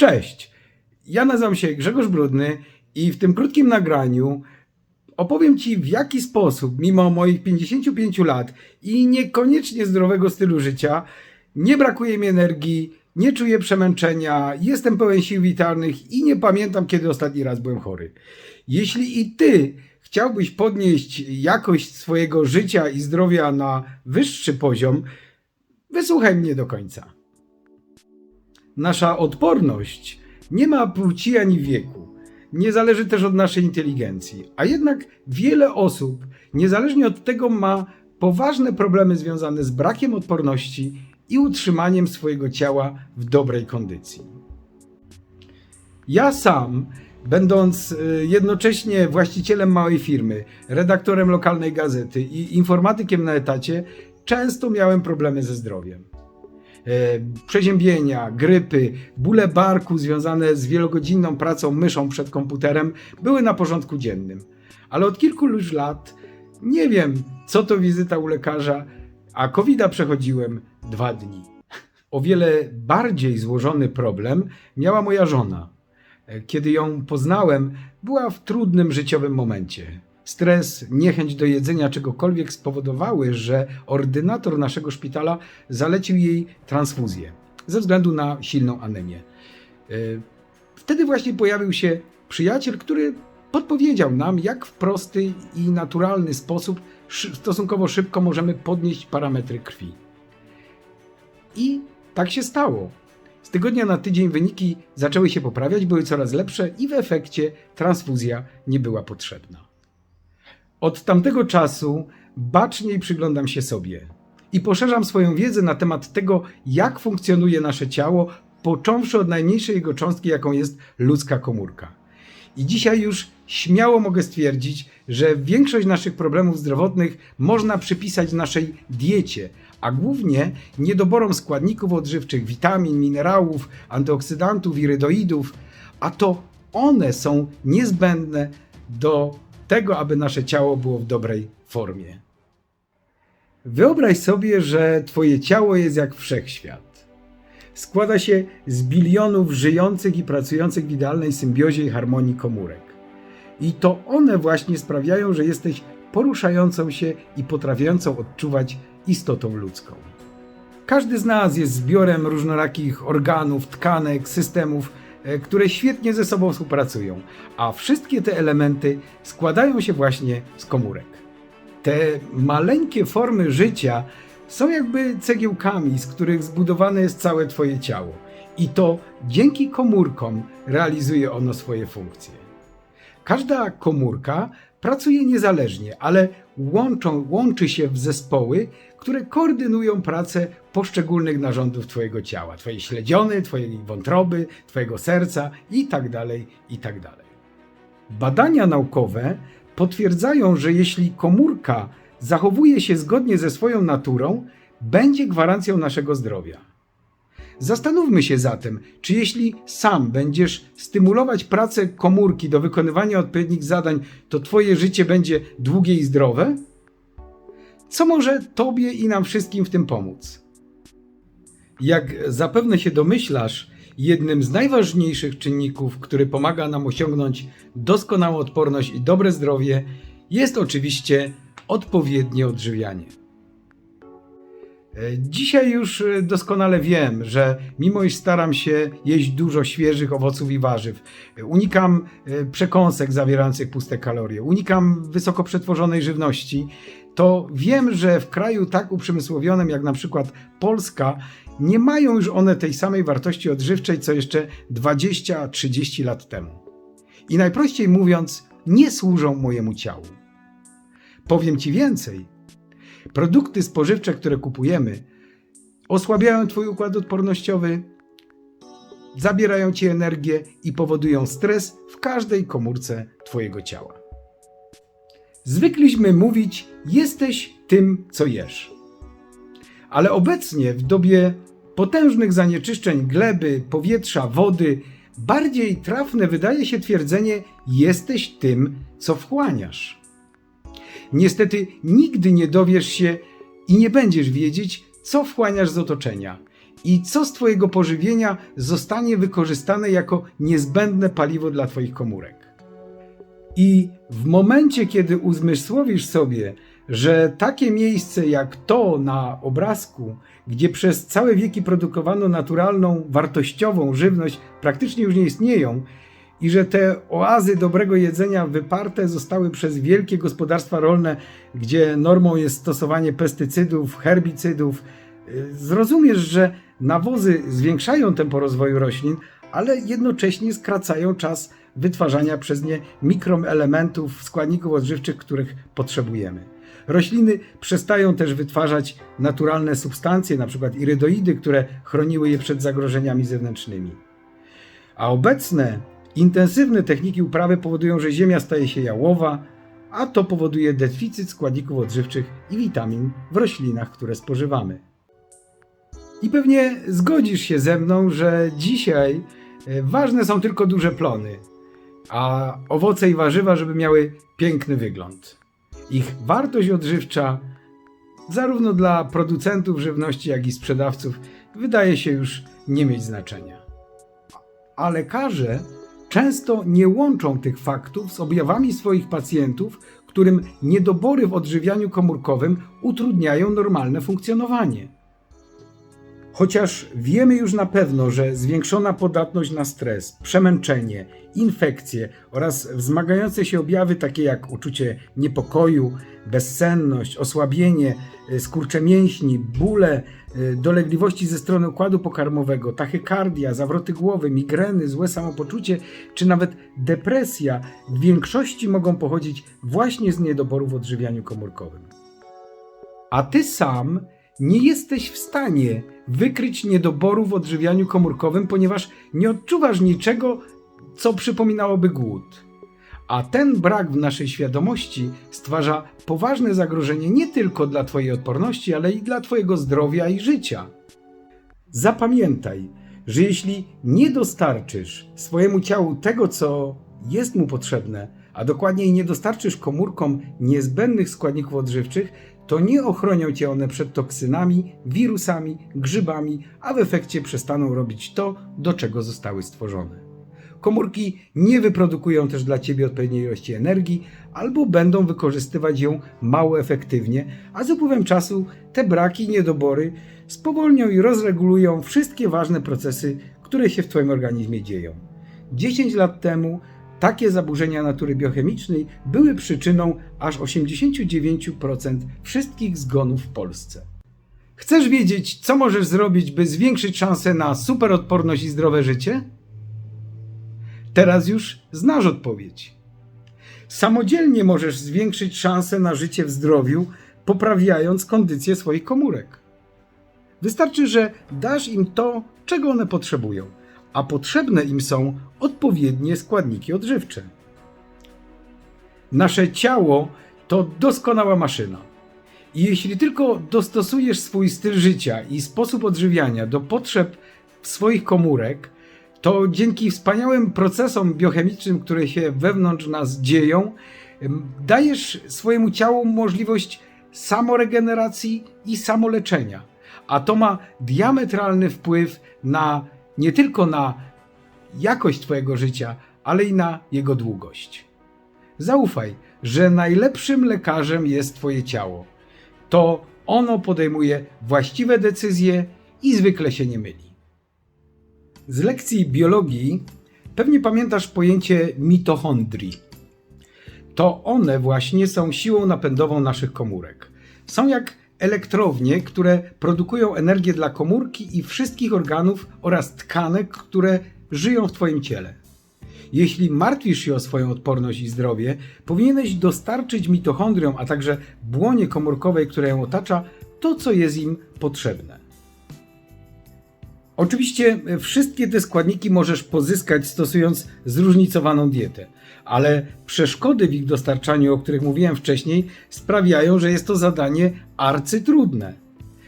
Cześć! Ja nazywam się Grzegorz Brudny i w tym krótkim nagraniu opowiem Ci, w jaki sposób, mimo moich 55 lat i niekoniecznie zdrowego stylu życia, nie brakuje mi energii, nie czuję przemęczenia, jestem pełen sił witalnych i nie pamiętam, kiedy ostatni raz byłem chory. Jeśli i Ty chciałbyś podnieść jakość swojego życia i zdrowia na wyższy poziom, wysłuchaj mnie do końca. Nasza odporność nie ma płci ani wieku. Nie zależy też od naszej inteligencji. A jednak wiele osób, niezależnie od tego, ma poważne problemy związane z brakiem odporności i utrzymaniem swojego ciała w dobrej kondycji. Ja sam, będąc y, jednocześnie właścicielem małej firmy, redaktorem lokalnej gazety i informatykiem na etacie, często miałem problemy ze zdrowiem przeziębienia, grypy, bóle barku związane z wielogodzinną pracą myszą przed komputerem były na porządku dziennym. Ale od kilku już lat nie wiem, co to wizyta u lekarza, a covid przechodziłem dwa dni. O wiele bardziej złożony problem miała moja żona. E, Kiedy ją poznałem, była w trudnym życiowym momencie. Stres, niechęć do jedzenia czegokolwiek spowodowały, że ordynator naszego szpitala zalecił jej transfuzję ze względu na silną anemię. E, Wtedy właśnie pojawił się przyjaciel, który podpowiedział nam, jak w prosty i naturalny sposób stosunkowo szybko możemy podnieść parametry krwi. I tak się stało. Z tygodnia na tydzień wyniki zaczęły się poprawiać, były coraz lepsze i w efekcie transfuzja nie była potrzebna. Od tamtego czasu baczniej przyglądam się sobie i poszerzam swoją wiedzę na temat tego, jak funkcjonuje nasze ciało, począwszy od najmniejszej jego cząstki, jaką jest ludzka komórka. I dzisiaj już śmiało mogę stwierdzić, że większość naszych problemów zdrowotnych można przypisać naszej diecie, a głównie niedoborom składników odżywczych, witamin, minerałów, antyoksydantów, irydoidów, a to one są niezbędne do tego, aby nasze ciało było w dobrej formie. Wyobraź sobie, że Twoje ciało jest jak wszechświat. Składa się z bilionów żyjących i pracujących w idealnej symbiozie i harmonii komórek. I to one właśnie sprawiają, że jesteś poruszającą się i potrafiącą odczuwać istotą ludzką. Każdy z nas jest zbiorem różnorakich organów, tkanek, systemów, które świetnie ze sobą współpracują, a wszystkie te elementy składają się właśnie z komórek. Te maleńkie formy życia są jakby cegiełkami, z których zbudowane jest całe Twoje ciało. I to dzięki komórkom realizuje ono swoje funkcje. Każda komórka pracuje niezależnie, ale łączą, łączy się w zespoły, które koordynują pracę poszczególnych narządów Twojego ciała. Twojej śledziony, Twojej wątroby, Twojego serca itd. itd. Badania naukowe potwierdzają, że jeśli komórka zachowuje się zgodnie ze swoją naturą, będzie gwarancją naszego zdrowia. Zastanówmy się zatem, czy jeśli sam będziesz stymulować pracę komórki do wykonywania odpowiednich zadań, to Twoje życie będzie długie i zdrowe? Co może Tobie i nam wszystkim w tym pomóc? Jak zapewne się domyślasz, jednym z najważniejszych czynników, który pomaga nam osiągnąć doskonałą odporność i dobre zdrowie, jest oczywiście odpowiednie odżywianie. E, Dzisiaj już e, doskonale wiem, że mimo iż staram się jeść dużo świeżych owoców i warzyw, e, unikam przekąsek zawierających puste kalorie, unikam wysoko przetworzonej żywności, to wiem, że w kraju tak uprzemysłowionym jak na przykład Polska nie mają już one tej samej wartości odżywczej co jeszcze 20-30 lat temu. I najprościej mówiąc, nie służą mojemu ciału. Powiem Ci więcej. Produkty spożywcze, które kupujemy, osłabiają Twój układ odpornościowy, zabierają Ci energię i powodują stres w każdej komórce Twojego ciała. Zwykliśmy mówić: Jesteś tym, co jesz. Ale obecnie, w dobie potężnych zanieczyszczeń gleby, powietrza, wody, bardziej trafne wydaje się twierdzenie: Jesteś tym, co wchłaniasz. Niestety nigdy nie dowiesz się i nie będziesz wiedzieć, co wchłaniasz z otoczenia. i co z Twojego pożywienia zostanie wykorzystane jako niezbędne paliwo dla Twoich komórek. I w momencie, kiedy uzmysłowisz sobie, że takie miejsce jak to na obrazku, gdzie przez całe wieki produkowano naturalną, wartościową żywność, praktycznie już nie istnieją, i że te oazy dobrego jedzenia wyparte zostały przez wielkie gospodarstwa rolne, gdzie normą jest stosowanie pestycydów, herbicydów, y, zrozumiesz, że nawozy zwiększają tempo rozwoju roślin, ale jednocześnie skracają czas wytwarzania przez nie mikroelementów, składników odżywczych, których potrzebujemy. Rośliny przestają też wytwarzać naturalne substancje, np. irydoidy, które chroniły je przed zagrożeniami zewnętrznymi. A obecne intensywne techniki uprawy powodują, że ziemia staje się jałowa, a to powoduje deficyt składników odżywczych i witamin w roślinach, które spożywamy. I pewnie zgodzisz się ze mną, że dzisiaj e, ważne są tylko duże plony, a owoce i warzywa, żeby miały piękny wygląd. Ich wartość odżywcza, zarówno dla producentów żywności, jak i sprzedawców, wydaje się już nie mieć znaczenia. A lekarze często nie łączą tych faktów z objawami swoich pacjentów, którym niedobory w odżywianiu komórkowym utrudniają normalne funkcjonowanie. Chociaż wiemy już na pewno, że zwiększona podatność na stres, przemęczenie, infekcje oraz wzmagające się objawy takie jak uczucie niepokoju, bezsenność, osłabienie, y, skurcze mięśni, bóle, y, dolegliwości ze strony układu pokarmowego, tachykardia, zawroty głowy, migreny, złe samopoczucie czy nawet depresja w większości mogą pochodzić właśnie z niedoboru w odżywianiu komórkowym. A ty sam nie jesteś w stanie wykryć niedoboru w odżywianiu komórkowym, ponieważ nie odczuwasz niczego, co przypominałoby głód. A ten brak w naszej świadomości stwarza poważne zagrożenie nie tylko dla Twojej odporności, ale i dla Twojego zdrowia i życia. Zapamiętaj, że jeśli nie dostarczysz swojemu ciału tego, co jest mu potrzebne, a dokładniej nie dostarczysz komórkom niezbędnych składników odżywczych, to nie ochronią cię one przed toksynami, wirusami, grzybami, a w efekcie przestaną robić to, do czego zostały stworzone. Komórki nie wyprodukują też dla ciebie odpowiedniej ilości energii, albo będą wykorzystywać ją mało efektywnie, a z upływem czasu te braki i niedobory spowolnią i rozregulują wszystkie ważne procesy, które się w Twoim organizmie dzieją. 10 lat temu takie zaburzenia natury biochemicznej były przyczyną aż 89% wszystkich zgonów w Polsce. Chcesz wiedzieć, co możesz zrobić, by zwiększyć szanse na superodporność i zdrowe życie? Teraz już znasz odpowiedź. Samodzielnie możesz zwiększyć szanse na życie w zdrowiu, poprawiając kondycję swoich komórek. Wystarczy, że dasz im to, czego one potrzebują, a potrzebne im są odpowiednie składniki odżywcze. Nasze ciało to doskonała maszyna. I jeśli tylko dostosujesz swój styl życia i sposób odżywiania do potrzeb swoich komórek, to dzięki wspaniałym procesom biochemicznym, które się wewnątrz nas dzieją, dajesz swojemu ciału możliwość samoregeneracji i samoleczenia. A to ma diametralny wpływ na nie tylko na jakość Twojego życia, ale i na jego długość. Zaufaj, że najlepszym lekarzem jest Twoje ciało. To ono podejmuje właściwe decyzje i zwykle się nie myli. Z lekcji biologii pewnie pamiętasz pojęcie mitochondrii. To one właśnie są siłą napędową naszych komórek. Są jak elektrownie, które produkują energię dla komórki i wszystkich organów oraz tkanek, które żyją w Twoim ciele. Jeśli martwisz się o swoją odporność i zdrowie, powinieneś dostarczyć mitochondriom, a także błonie komórkowej, która ją otacza, to, co jest im potrzebne. Oczywiście wszystkie te składniki możesz pozyskać stosując zróżnicowaną dietę, ale przeszkody w ich dostarczaniu, o których mówiłem wcześniej, sprawiają, że jest to zadanie arcytrudne.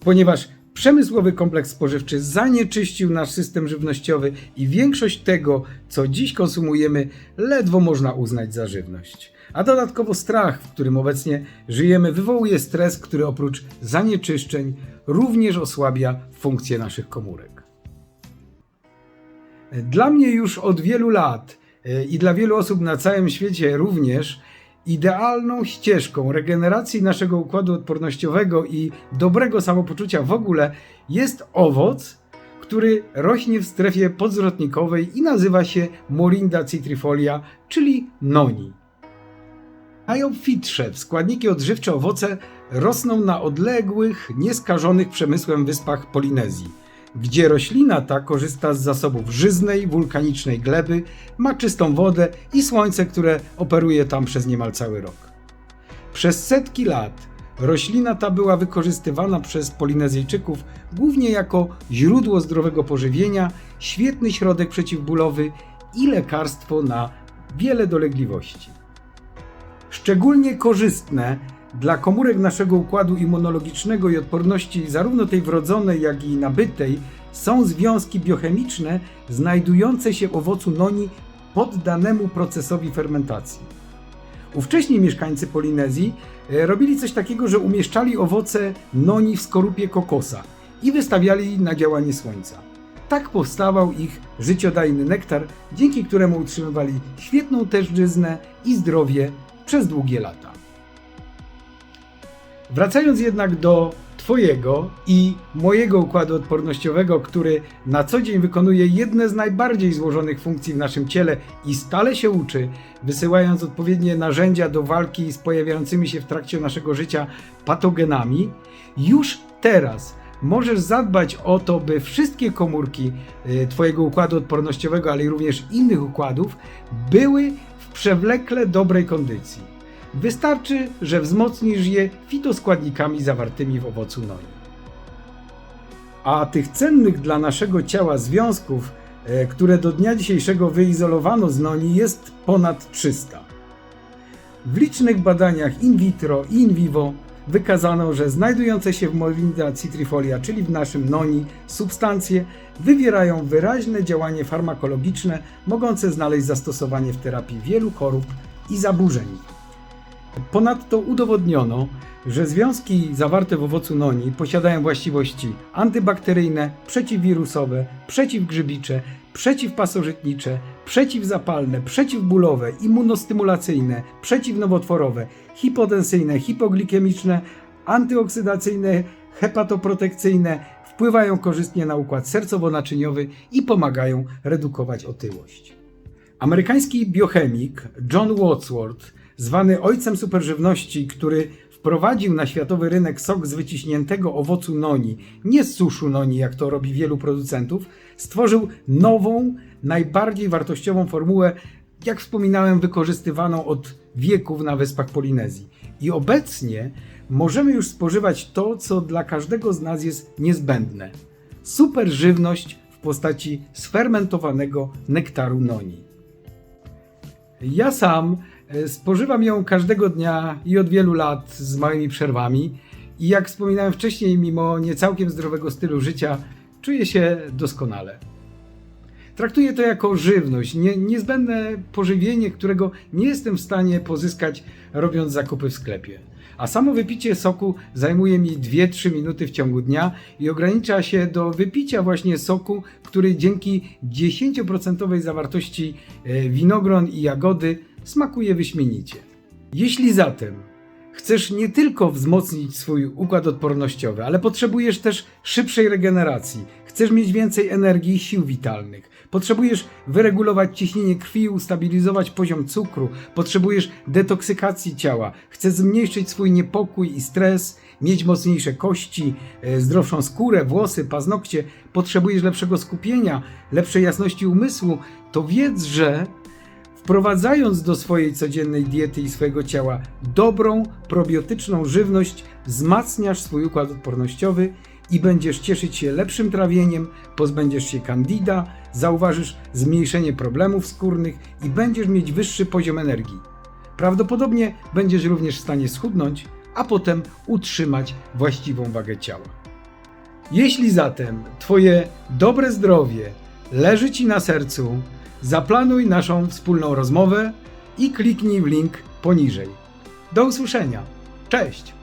Ponieważ przemysłowy kompleks spożywczy zanieczyścił nasz system żywnościowy i większość tego, co dziś konsumujemy, ledwo można uznać za żywność. A dodatkowo strach, w którym obecnie żyjemy, wywołuje stres, który oprócz zanieczyszczeń również osłabia funkcję naszych komórek. Dla mnie już od wielu lat e, i dla wielu osób na całym świecie również idealną ścieżką regeneracji naszego układu odpornościowego i dobrego samopoczucia w ogóle jest owoc, który rośnie w strefie podzwrotnikowej i nazywa się Morinda citrifolia, czyli noni. Najobfitsze składniki odżywcze owoce rosną na odległych, nieskażonych przemysłem wyspach Polinezji, gdzie roślina ta korzysta z zasobów żyznej, wulkanicznej gleby, ma czystą wodę i słońce, które operuje tam przez niemal cały rok. Przez setki lat roślina ta była wykorzystywana przez Polinezyjczyków głównie jako źródło zdrowego pożywienia, świetny środek przeciwbólowy i lekarstwo na wiele dolegliwości. Szczególnie korzystne dla komórek naszego układu immunologicznego i odporności, zarówno tej wrodzonej, jak i nabytej, są związki biochemiczne znajdujące się w owocu noni poddanemu procesowi fermentacji. Ówcześni mieszkańcy Polinezji e, robili coś takiego, że umieszczali owoce noni w skorupie kokosa i wystawiali na działanie słońca. Tak powstawał ich życiodajny nektar, dzięki któremu utrzymywali świetną tężyznę i zdrowie przez długie lata. Wracając jednak do Twojego i mojego układu odpornościowego, który na co dzień wykonuje jedne z najbardziej złożonych funkcji w naszym ciele i stale się uczy, wysyłając odpowiednie narzędzia do walki z pojawiającymi się w trakcie naszego życia patogenami, już teraz możesz zadbać o to, by wszystkie komórki y, Twojego układu odpornościowego, ale również innych układów były w przewlekle dobrej kondycji. Wystarczy, że wzmocnisz je fitoskładnikami zawartymi w owocu noni. A tych cennych dla naszego ciała związków, e, które do dnia dzisiejszego wyizolowano z noni, jest ponad 300. W licznych badaniach in vitro i in vivo wykazano, że znajdujące się w Morinda citrifolia, czyli w naszym noni, substancje wywierają wyraźne działanie farmakologiczne, mogące znaleźć zastosowanie w terapii wielu chorób i zaburzeń. Ponadto udowodniono, że związki zawarte w owocu noni posiadają właściwości antybakteryjne, przeciwwirusowe, przeciwgrzybicze, przeciwpasożytnicze, przeciwzapalne, przeciwbólowe, immunostymulacyjne, przeciwnowotworowe, hipotensyjne, hipoglikemiczne, antyoksydacyjne, hepatoprotekcyjne, wpływają korzystnie na układ sercowo-naczyniowy i pomagają redukować otyłość. Amerykański biochemik John Wadsworth zwany ojcem superżywności, który wprowadził na światowy rynek sok z wyciśniętego owocu noni, nie z suszu noni, jak to robi wielu producentów, stworzył nową, najbardziej wartościową formułę, jak wspominałem, wykorzystywaną od wieków na wyspach Polinezji. I obecnie możemy już spożywać to, co dla każdego z nas jest niezbędne. Super żywność w postaci sfermentowanego nektaru noni. Ja sam spożywam ją każdego dnia i od wielu lat z małymi przerwami. I jak wspominałem wcześniej, mimo niecałkiem zdrowego stylu życia, czuję się doskonale. Traktuję to jako żywność, nie, niezbędne pożywienie, którego nie jestem w stanie pozyskać robiąc zakupy w sklepie. A samo wypicie soku zajmuje mi 2-3 minuty w ciągu dnia i ogranicza się do wypicia właśnie soku, który dzięki 10% zawartości e, winogron i jagody smakuje wyśmienicie. Jeśli zatem chcesz nie tylko wzmocnić swój układ odpornościowy, ale potrzebujesz też szybszej regeneracji, chcesz mieć więcej energii i sił witalnych, potrzebujesz wyregulować ciśnienie krwi, ustabilizować poziom cukru, potrzebujesz detoksykacji ciała, chcesz zmniejszyć swój niepokój i stres, mieć mocniejsze kości, e, zdrowszą skórę, włosy, paznokcie, potrzebujesz lepszego skupienia, lepszej jasności umysłu, to wiedz, że Wprowadzając do swojej codziennej diety i swojego ciała dobrą, probiotyczną żywność, wzmacniasz swój układ odpornościowy i będziesz cieszyć się lepszym trawieniem, pozbędziesz się candida, zauważysz zmniejszenie problemów skórnych i będziesz mieć wyższy poziom energii. Prawdopodobnie będziesz również w stanie schudnąć, a potem utrzymać właściwą wagę ciała. Jeśli zatem Twoje dobre zdrowie leży Ci na sercu, Zaplanuj naszą wspólną rozmowę i kliknij w link poniżej. Do usłyszenia. Cześć!